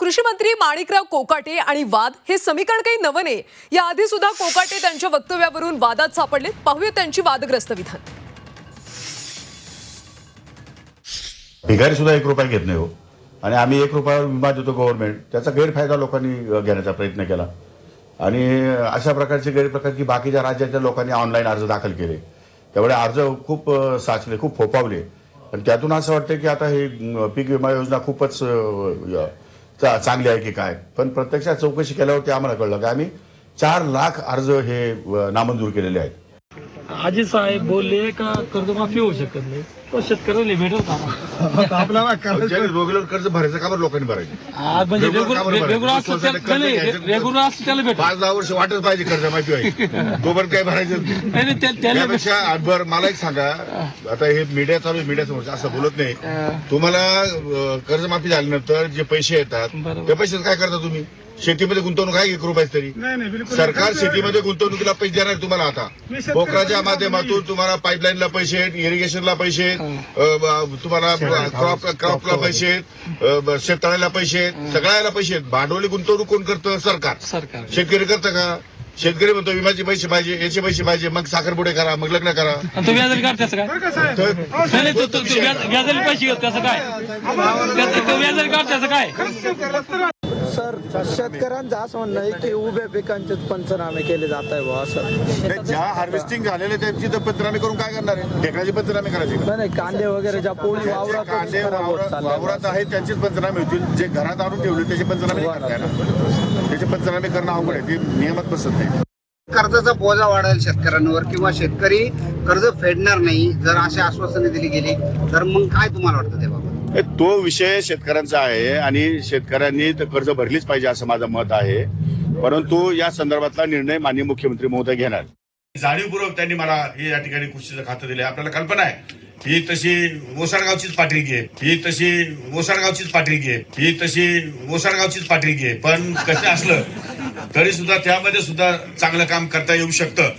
कृषी मंत्री माणिकराव कोकाटे आणि वाद हे समीकरण काही नवं नाही. याआधी सुद्धा कोकाटे त्यांच्या वक्तव्यावरून वादात सापडले पाहूया त्यांची वादग्रस्त विधान. भिकारी सुद्धा एक रुपया घेत नाही हो. आणि आम्ही एक रुपया विमा देतो गव्हर्नमेंट त्याचा गैरफायदा लोकांनी घेण्याचा प्रयत्न केला. आणि अशा प्रकारचे गैरप्रकारची बाकीच्या राज्याच्या लोकांनी ऑनलाईन अर्ज दाखल केले. त्यामुळे अर्ज खूप साचले खूप फोपावले आणि त्यातून असं वाटतं की आता हे पीक विमा योजना खूपच चा- चांगली आहे की काय? पण प्रत्यक्षात चौकशी केल्यावरती आम्हाला कळलं. की आम्ही चार लाख अर्ज हे नामंजूर केलेले आहेत. आजी साहेब बोलले का कर्जमाफी होऊ शकत नाही. तो शेतकऱ्याला भेटत होता आपल्याला करायचं रेग्युलर कर्ज भरायचं का बरं लोकांनी भरायचं. आज म्हणजे का? असतं स्वतःला त्याला- कर्ज नाही, भेटत पाच दहा वर्ष वाटच पाहिजे कर्ज माहिती आहे तोपर्यंत काही भरायचं? नाही. नाही नाही, त्या- त्याला भेट- त्यापेक्षा बर मला एक सांगा. आता हे मीडिया चालू आहे मीडिया समोर असं बोलत नाही. अं, तुम्हाला अं, कर्जमाफी झाल्यानंतर जे पैसे येतात बरोबर. त्या पैशाचं काय करता तुम्ही? शेतीमध्ये गुंतवणूक आहे एक रुपयाच तरी. नाही नाही बिलकुल सरकार शेतीमध्ये गुंतवणुकीला पैसे देणार आहे तुम्हाला आता. मी पोखराच्या माध्यमातून तुम्हाला पाईपलाईनला पैसे आहेत इरिगेशनला पैसे आहेत, अं, ब- तुम्हाला क्रॉप क्रॉपला पैसे आहेत अं, ब- शेततळ्याला पैसे आहेत सगळ्याला पैसे आहेत. भांडवली गुंतवणूक कोण करतं? सरकार. सरकार. शेतकरी करतं का? शेतकरी म्हणतो विम्याचे पैसे पाहिजे याचे पैसे पाहिजे मग साखरपुडे करा मग लग्न करा. आणि तो व्याजाला काढ त्याचं काय? बरं का साहेब? तर नाही नाही, तो- तो तो व्याज- व्याजाला पैसे घेत त्याचं काय? त्याचं- तो व्याजाला काढ त्याचं काय? सर शेतकऱ्यांचं असं म्हणणं आहे की उभ्या पिकांचेच पंचनामे केले जात आहे बुवा असं. ज्या हार्वेस्टिंग झालेले त्यांची तर पंचनामे करून काय करणार आहे? ढेकळाची पंचनामे करायची. का? नाही नाही कांदे वगैरे ज्या पोळी ज्यांचे वावरात कांदे वावरात वावरात आहेत त्यांचेच पंचनामे होतील. जे घरात आणून ठेवले त्याचे पंचनामे नाही करता येणार. त्याचे पंचनामे करणं अवघड आहे. ते नियमात बसत नाही. कर्जाचा बोजा वाढेल शेतकऱ्यांवर किंवा शेतकरी कर्ज फेडणार नाही जर अशी आश्वासने दिली गेली तर मग काय तुम्हाला वाटतं ते बाबत? हे तो विषय शेतकऱ्यांचा आहे आणि शेतकऱ्यांनी तर कर्ज भरलीच पाहिजे असं माझं मत आहे. परंतु या संदर्भातला निर्णय माननीय मुख्यमंत्री महोदय घेणार. जाणीवपूर्वक त्यांनी मला हे या ठिकाणी कृषीचं खातं दिले आपल्याला कल्पना आहे. ही तशी ओसाडगावचीच पाटीलकी आहे ही तशी ओसाडगावचीच पाटीलकी आहे ही तशी ओसाडगावचीच पाटीलकी आहे पण कसं असलं तरी सुद्धा त्यामध्ये सुद्धा चांगलं काम करता येऊ शकतं.